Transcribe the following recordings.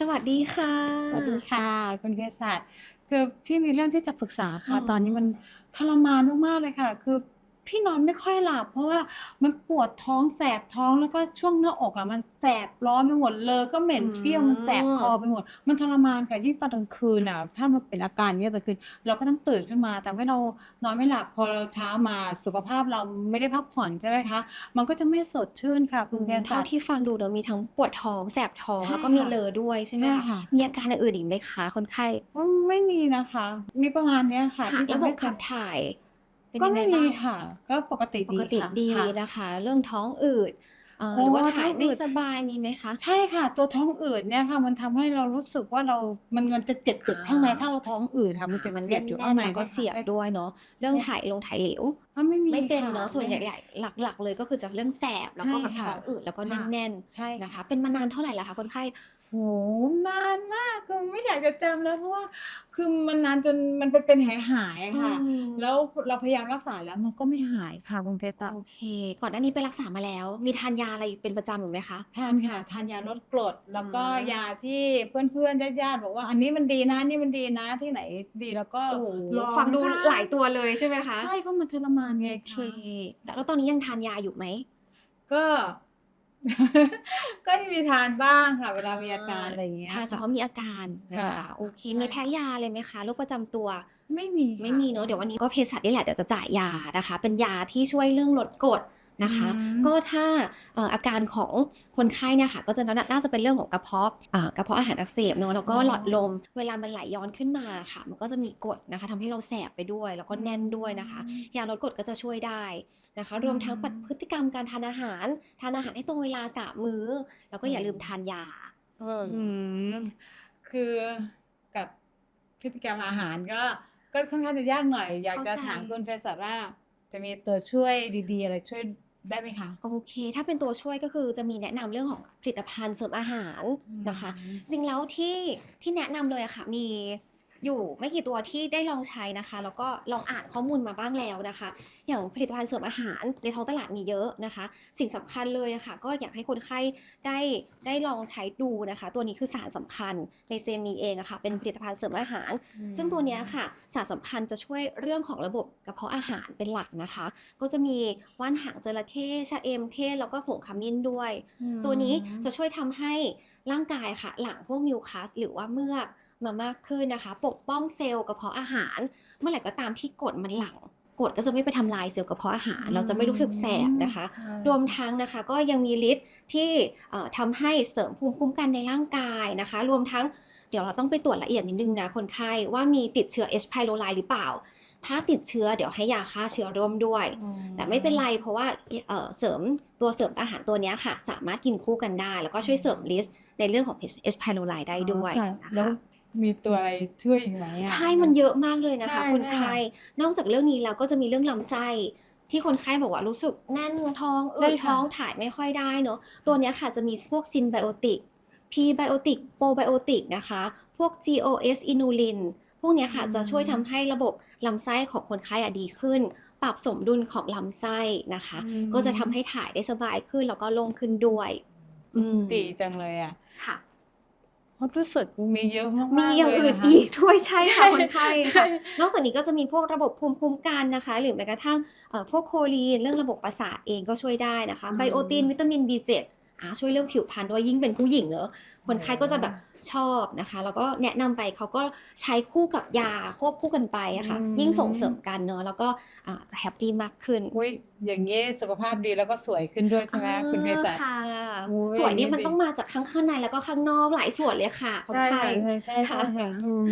สวัสดีค่ะ สวัสดีค่ะ คุณเภสัชคือพี่มีเรื่องที่จะปรึกษาค่ะอืมตอนนี้มันทรมานมากๆเลยค่ะ คือ พี่นอนไม่ค่อยหลับ เพราะว่ามันปวดท้องแสบท้องแล้วก็ช่วงหน้าอกอะมันแสบร้อนไปหมดเลยก็เหม็นเปรี้ยวมันแสบคอไปหมด มันทรมานค่ะยิ่งตอนกลางคืนอะถ้ามันเป็นอาการเนี้ยตอนกลางคืนเราก็ต้องตื่นขึ้นมา แต่ว่าเรานอนไม่หลับพอเราเช้ามาสุขภาพเราไม่ได้พักผ่อนใช่ไหมคะ มันก็จะไม่สดชื่นค่ะคุณเภสัเท่าชที่ฟังดูเนอะมีทั้งปวดท้องแสบท้องใช่แล้วก็มีค่ะเลอด้วยใช่ไหมใช่คะค่ะมีอาการอื่นๆอีกไหมคะคนไข้อืมไม่มีนะคะ มีประมาณเนี้ยค่ะค่ะที่ระทำบให้บเกิขัดบถ่าย เป็นก็ยังไงไม่มีบ้างค่ะ ก็ปกติปดีกติค่ะดีค่ะ นะคะ เรื่องท้องอืดเอ่อโอ้หรือว่าท้ถ่าอยงไม่อืด สบายมีไหมคะใช่ค่ะ ตัวท้องอืดเนี่ยค่ะ มันทำให้เรารู้สึกว่าเรา มันมันจะเจ็บๆข้างในอ่าถ้าเราท้องอืดค่ะ มันจะมันเสีแน่ยดนอยู่แน่ข้างนในแล้วก็ด้วยเสียบค่ะด้วยเนาะเรื่องไม่ถ่ายลงถ่ายเหลวก็ไม่มีไม่เป็นค่ะเนาะส่วนไม่ใหญ่ๆหลัก ๆ เลยก็คือจากเรื่องแสบแล้วก็ใช่แบบค่ะท้องอืดแล้วก็ค่ะ แน่นใช่ ๆนะค่ะคะเป็นมานานเท่าไหร่แล้วคะคนไข้ โอ้โฮนานมากคือไม่อยากจะจำแล้วเพราะว่าคือมันนานจนมันเป็นเป็นหายๆอะค่ะ อืมแล้วเราพยายามรักษาแล้วมันก็ไม่หายค่ะคุณเพชรตะโอเค ก่อนหน้านี้ไปรักษามาแล้ว มีทานยาอะไรเป็นประจำอยู่ไหมคะ ทานค่ะทานยาลดกรด แล้วก็อืมยาที่เพื่อนๆญาติๆบอกว่า อันนี้มันดีนะนี่มันดีนะที่ไหนดีเราก็โอ้โฮลองฟังดูทานหลายตัวเลยใช่ไหมคะใช่เพราะมันทรมานไงโอเคคะแล้วตอนนี้ยังทานยาอยู่ไหมก็ ก็จะมีทานบ้างค่ะ เวลามีอาการอะไรอย่างเงี้ยทานเฉค่ะพาะมีอาการนะค่ะคะโอเคใช่มีแพ้ยาอะไรไหมคะโรคประจำตัว ไม่มีไม่ค่ะมีเนอะเดี๋ยววันนี้ก็เภสัชนี่แหละเดี๋ยวจะจ่ายยานะคะ เป็นยาที่ช่วยเรื่องลดกรด นะคะอืมก็ถ้าเอ่ออาการของคนไข้เนี่ยค่ะก็จะน่าน่าจะเป็นเรื่องของกระเพาะอ่ากระเพาะอาหารอักเสบเนอะแล้วก็อ๋อหลอดลม เวลามันไหลย้อนขึ้นมาค่ะ มันก็จะมีกรดนะคะทำให้เราแสบไปด้วย แล้วก็แน่นด้วยนะคะยาลดกรดก็จะช่วยได้นะคะ รวมทั้งปรับพฤติกรรมการทานอาหาร ทานอาหารให้ตรงเวลาสามมื้อ แล้วก็อย่าลืมทานยาเอออืมคือกับพฤติกรรมอาหารก็ก็ค่อนข้างจะยากหน่อย อยากจะเข้าใจถามคุณเภสัชว่าจะมีตัวช่วยดีๆ อะไรช่วย ได้ไหมคะ โอเค ถ้าเป็นตัวช่วยก็คือจะมีแนะนำเรื่องของผลิตภัณฑ์เสริมอาหารนะคะ จริงแล้วที่ที่แนะนำเลยอะค่ะมี อยู่ไม่กี่ตัวที่ได้ลองใช้นะคะ แล้วก็ลองอ่านข้อมูลมาบ้างแล้วนะคะ อย่างผลิตภัณฑ์เสริมอาหารในท้องตลาดมีเยอะนะคะ สิ่งสำคัญเลยอะค่ะ ก็อยากให้คนไข้ได้ได้ลองใช้ดูนะคะ ตัวนี้คือสารสำคัญในเซมีเองอะค่ะเป็นผลิตภัณฑ์เสริมอาหาร ซึ่งตัวเนี้ยค่ะสารสำคัญจะช่วยเรื่องของระบบกระเพาะอาหารเป็นหลักนะคะ ก็จะมีว่านหางจระเข้ชะเอมเทศแล้วก็ผงขมิ้นด้วยอืมตัวนี้จะช่วยทำให้ร่างกายค่ะ หลั่งพวกมิวคัสหรือว่าเมือก มามากขึ้นนะคะ ปกป้องเซลล์กระเพาะอาหาร เมื่อไหร่ก็ตามที่กรดมันหลั่งกรดก็จะไม่ไปทำลายเซลล์กระเพาะอาหาร เราจะไม่รู้สึกแสบนะคะอืมรวมทั้งนะคะก็ยังมีฤทธิ์ที่เอ่อทำให้เสริมภูมิคุ้มกันในร่างกายนะคะ รวมทั้งเดี๋ยวเราต้องไปตรวจละเอียดนิดนึงนะคนไข้ว่ามีติดเชื้อ H. pylori หรือเปล่า ถ้าติดเชื้อเดี๋ยวให้ยาฆ่าเชื้อร่วมด้วยอืมแต่ไม่เป็นไรเพราะว่าเอ่อเสริมตัวเสริมอาหารตัวเนี้ยค่ะ สามารถกินคู่กันได้ แล้วก็ช่วยเสริมลิสต์ในเรื่องของ H. pylori ได้ด้วยค่ะนะแล้วคะ มีตัวอะไรช่วยอีกไหมอะ ใช่มันเยอะมากเลยนะคะ ใช่คนค่ะไข้ นอกจากเรื่องนี้แล้วก็จะมีเรื่องลำไส้ ที่คนไข้บอกว่ารู้สึกแน่นท้องอืดท้องถ่ายไม่ค่อยได้เนอะตัวเนี้ยค่ะจะมีพวกซินไบโอติกพรีไบโอติกโปรไบโอติกนะคะ พวก GOS อินูลิน พวกเนี้ยค่ะอืม จะช่วยทำให้ระบบลำไส้ของคนไข้อะดีขึ้น ปรับสมดุลของลำไส้นะคะ อืมก็จะทำให้ถ่ายได้สบายขึ้นแล้วก็โล่งขึ้นด้วย อืมดีจังเลยอะ ค่ะ เพราะรู้สึกมีเยอะมากๆมีอย่างเลอื่นนะคะอีกด้วยใช่ค่ะใช่คนไข้ค่ะนอกจากนี้ก็จะมีพวกระบบภูมิคุ้มกันนะคะ หรือแม้กระทั่งเอ่อพวกโคลีนเรื่องระบบประสาทเองก็ช่วยได้นะคะอืมไบโอตินวิตามิน B7 อ่าช่วยเรื่องผิวพรรณด้วยยิ่งเป็นผู้หญิงเนอะคนไข้ก็จะแบบชอบนะคะ แล้วก็แนะนำไปเขาก็ใช้คู่กับยาควบคู่กันไปอะค่ะอืมยิ่งส่งเสริมกันเนอะแล้วก็อ่าจะแฮปปี้มากขึ้นอุ้ยอย่างนี้สุขภาพดีแล้วก็สวยขึ้นด้วยใช่ไหมคุณเภสัชค่ะโอ้ยสวยนี่อย่างนี้มันดีต้องมาจากข้างข้างในแล้วก็ข้างนอกหลายส่วนเลยค่ะคนใช่ไข้ค่ะใช่ใช่ใช่ค่ะอืม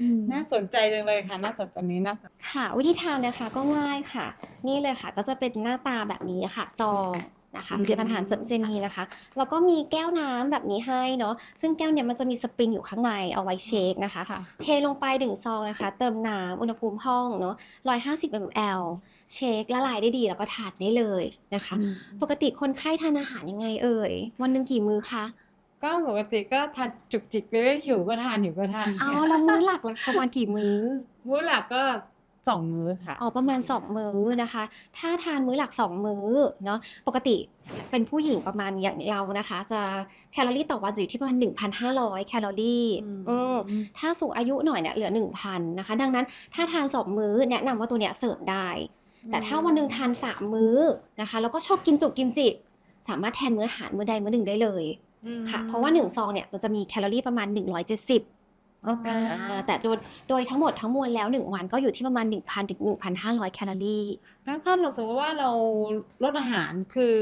อืมน่าสนใจจังเลยค่ะน่าสนใจอันนี้น่าสนค่ะ วิธีทานนะคะก็ง่ายค่ะ นี่เลยค่ะ ก็จะเป็นหน้าตาแบบนี้ค่ะซอง นะคะอืมผลิตภัณฑ์อาหารเสริมเซมีนะคะแล้วก็มีแก้วน้ำแบบนี้ให้เนาะซึ่งแก้วเนี่ยมันจะมีสปริงอยู่ข้างในเอาไว้เชคนะคะค่ะเทลงไปหนึ่งซองนะคะ เติมน้ำอุณหภูมิห้องเนาะ150 ml เชคละลายได้ดีแล้วก็ทานได้เลยนะคะ ปกติคนไข้ทานอาหารยังไงเอ่ย วันหนึ่งกี่มื้อคะก็ปกติก็ทานจุกจิกไปเรื่อยหิวก็ทานหิวก็ทานเอาแล้วมื้อหลักละประมาณกี่มื้อมื้อหลักก็ สองมื้อค่ะ อ๋อประมาณ2มื้อนะคะ ถ้าทานมื้อหลัก2มื้อเนาะปกติเป็นผู้หญิงประมาณอย่างเรานะคะ จะแคลอรี่ต่อวันจะอยู่ที่ประมาณ 1,500 แคลอรี่อืมอืมถ้าสูงอายุหน่อยเนี่ยเหลือ 1,000 นะคะ ดังนั้นถ้าทาน2มื้อแนะนำว่าตัวเนี้ยเสริมได้ แต่ถ้าวันหนึ่งทาน3มื้อนะคะ แล้วก็ชอบกินจุกกินจิสามารถแทนมื้ออาหารมื้อใดมื้อหนึ่งได้เลยอืมค่ะ เพราะว่า1ซองเนี่ยมันจะมีแคลอรี่ประมาณ 170 อ๋ออ่าแต่โดยโดยทั้งหมดทั้งมวลแล้ว 1 วันก็อยู่ที่ประมาณ 1,000ถึง1,500 แคลอรี่แล้วถ้าเราสมมติว่าเราลดอาหารคือ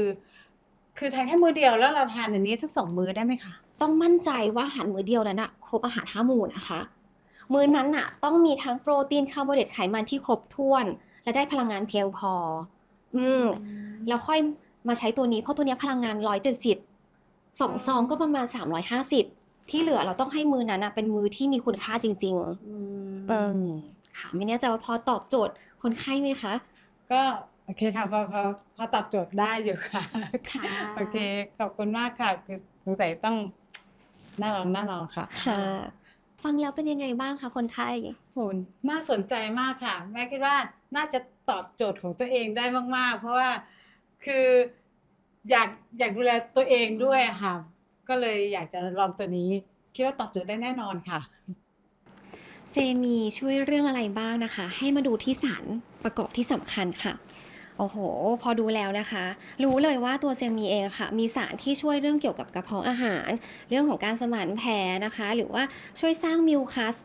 คือทานแค่มื้อเดียวแล้วเราทานอันนี้สักสองมื้อได้ไหมคะ ต้องมั่นใจว่าอาหารมื้อเดียวนั้นนะครบอาหารห้าหมู่นะคะ มื้อนั้นน่ะต้องมีทั้งโปรตีนคาร์โบไฮเดรตไขมันที่ครบถ้วน และได้พลังงานเพียงพอ อืมแล้วค่อยมาใช้ตัวนี้เพราะตัวเนี้ยพลังงาน170สองซองก็ประมาณ350 ที่เหลือเราต้องให้มือนั้นนะเป็นมือที่มีคุณค่าจริงอืมๆอืมค่ะ ไม่แน่ใจว่าพอตอบโจทย์คนไข้ไหมคะ ก็โอเคค่ะพอพอพอตอบโจทย์ได้อยู่ค่ะค่ะโอเคขอบคุณมากค่ะคือสงสัยต้องน่าลองน่าลองค่ะค่ะฟังแล้วเป็นยังไงบ้างคะคนไข้โหน่าสนใจมากค่ะ แม่คิดว่าน่าจะตอบโจทย์ของตัวเองได้มาก ๆ เพราะว่าคืออยากอยากดูแลตัวเองด้วยอะค่ะ ก็เลยอยากจะลองตัวนี้ คิดว่าตอบโจทย์ได้แน่นอนค่ะ เซมีช่วยเรื่องอะไรบ้างนะคะ ให้มาดูที่สารประกอบที่สำคัญค่ะ โอ้โห พอดูแล้วนะคะ รู้เลยว่าตัวเซมีเองค่ะ มีสารที่ช่วยเรื่องเกี่ยวกับกระเพาะอาหาร เรื่องของการสมานแผลนะคะ หรือว่าช่วยสร้างมิวคัส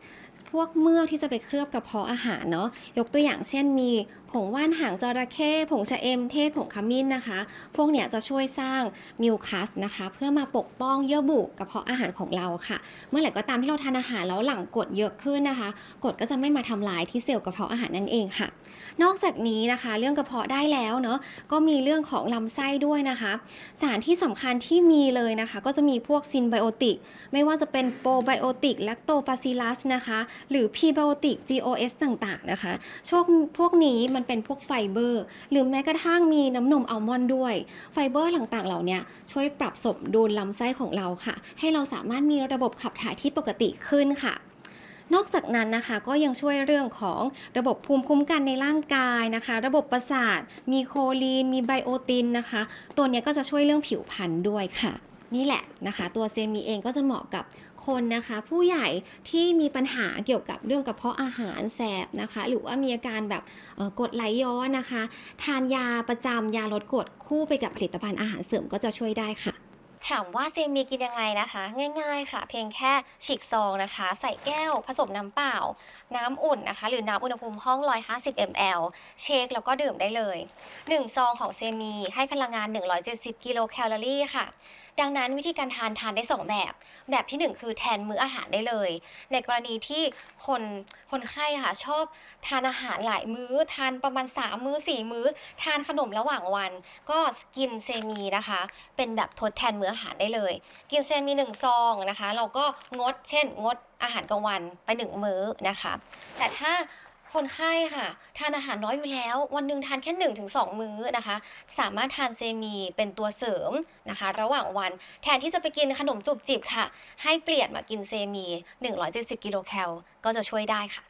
พวกเมือกที่จะไปเคลือบกระเพาะอาหารเนาะยกตัวอย่างเช่นมีผงว่านหางจระเข้ผงชะเอมเทศผงขมิ้นนะคะ พวกเนี้ยจะช่วยสร้างมิวคัสนะคะ เพื่อมาปกป้องเยื่อบุกระเพาะอาหารของเราค่ะ เมื่อไหร่ก็ตามที่เราทานอาหารแล้วหลั่งกรดเยอะขึ้นนะคะกรดก็จะไม่มาทำลายที่เซลล์กระเพาะอาหารนั่นเองค่ะ นอกจากนี้นะคะ เรื่องกระเพาะได้แล้วเนาะก็มีเรื่องของลำไส้ด้วยนะคะ สารที่สำคัญที่มีเลยนะคะ ก็จะมีพวกซินไบโอติกไม่ว่าจะเป็นโปรไบโอติกแลคโตบาซิลัสนะคะหรือพรีไบโอติก GOS ต่างๆนะคะโชคพวกนี้มันเป็นพวกไฟเบอร์ หรือแม้กระทั่งมีน้ำนมอัลมอนด์ด้วย ไฟเบอร์ต่างๆ เหล่านี้ช่วยปรับสมดุลลำไส้ของเราค่ะ ให้เราสามารถมีระบบขับถ่ายที่ปกติขึ้นค่ะนอกจากนั้นนะคะก็ยังช่วยเรื่องของระบบภูมิคุ้มกันในร่างกายนะคะ ระบบประสาท มีโคลีน มีไบโอตินนะคะ ตัวนี้ก็จะช่วยเรื่องผิวพรรณด้วยค่ะ นี่แหละนะคะ ตัวเซมีเองก็จะเหมาะกับคนนะคะ ผู้ใหญ่ที่มีปัญหาเกี่ยวกับเรื่องกระเพาะอาหารแสบนะคะ หรือว่ามีอาการแบบกดไหลย้อนนะคะ ทานยาประจำยาลดกรดคู่ไปกับผลิตภัณฑ์อาหารเสริมก็จะช่วยได้ค่ะถามว่าเซมีกินยังไงนะคะ ง่ายๆค่ะ เพียงแค่ฉีกซองนะคะ ใส่แก้ว ผสมน้ำเปล่า น้ำอุ่นนะคะ หรือน้ำอุณหภูมิห้อง 150 ml เชคแล้วก็ดื่มได้เลย 1 ซองของเซมีให้พลังงาน 170 กิโลแคลอรี่ค่ะ ดังนั้นวิธีการทานทานได้ 2 แบบ แบบที่ 1 คือแทนมื้ออาหารได้เลย ในกรณีที่คนคนไข้ค่ะชอบทานอาหารหลายมื้อ ทานประมาณ 3 มื้อ 4 มื้อ ทานขนมระหว่างวัน ก็กินเซมีนะคะ เป็นแบบทดแทนมื้ออาหารได้เลย กินเซมี1ซองนะคะ เราก็งด เช่น งดอาหารกลางวันไป 1 มื้อนะคะ แต่ถ้า คนไข้ค่ะ ทานอาหารน้อยอยู่แล้ว วันหนึ่งทานแค่1-2มื้อนะคะ สามารถทานเซมีเป็นตัวเสริมนะคะ ระหว่างวันแทนที่จะไปกินขนมจุบจิบค่ะ ให้เปลี่ยนมากินเซมี 170 กิโลแคลก็จะช่วยได้ค่ะ